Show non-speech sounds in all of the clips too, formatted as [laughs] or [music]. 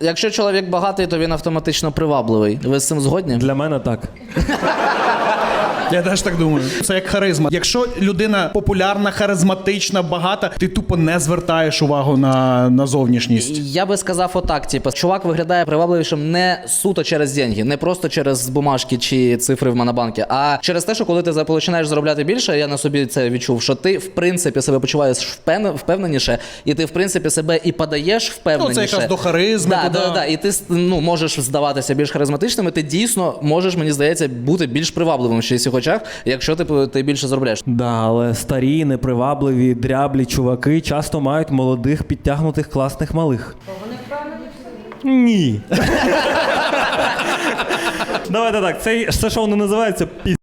Якщо чоловік багатий, то він автоматично привабливий. Ви з цим згодні? Для мене так. [laughs] Я теж так думаю. Це як харизма. Якщо людина популярна, харизматична, багата, ти тупо не звертаєш увагу на, на зовнішність. Я би сказав отак: типу, чувак виглядає привабливішим не суто через деньги, не просто через бумажки чи цифри в монобанкі, а через те, що коли ти починаєш заробляти більше, я на собі це відчув, що ти в принципі себе почуваєш впевне- впевненіше, і ти в принципі себе і подаєш впевненіше. Ну, це якраз до харизми, Да, да, да, і ти ну, можеш здаватися більш харизматичним, і ти дійсно можеш, мені здається, бути більш привабливим чиїсь очах, якщо ти, ти більше заробляєш. Да, але старі, непривабливі, дряблі чуваки часто мають молодих, підтягнутих, класних малих. Ні. Давайте так, це, це шоу не називається пі.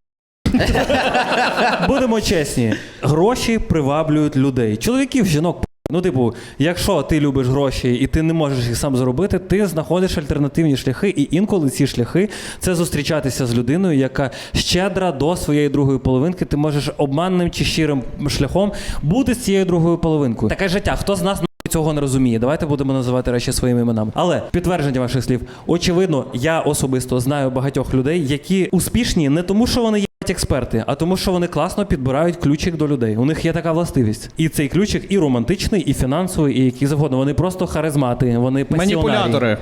Будемо чесні. Гроші приваблюють людей. Чоловіків, жінок. Ну, типу, якщо ти любиш гроші і ти не можеш їх сам заробити, ти знаходиш альтернативні шляхи, і інколи ці шляхи це зустрічатися з людиною, яка щедра до своєї другої половинки. Ти можеш обманним чи щирим шляхом бути з цією другою половинкою. Таке життя. Хто з нас цього не розуміє? Давайте будемо називати речі своїми іменами. Але підтвердження ваших слів, очевидно, я особисто знаю багатьох людей, які успішні не тому, що вони є. Експерти, а тому, що вони класно підбирають ключик до людей. У них є така властивість. І цей ключик і романтичний, і фінансовий, і який завгодно. Вони просто харизмати, вони пасіонарі. Маніпулятори.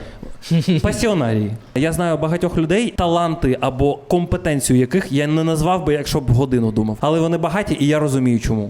Пасіонарії. Я знаю багатьох людей, таланти або компетенцію яких я не назвав би, якщо б годину думав. Але вони багаті, і я розумію, чому.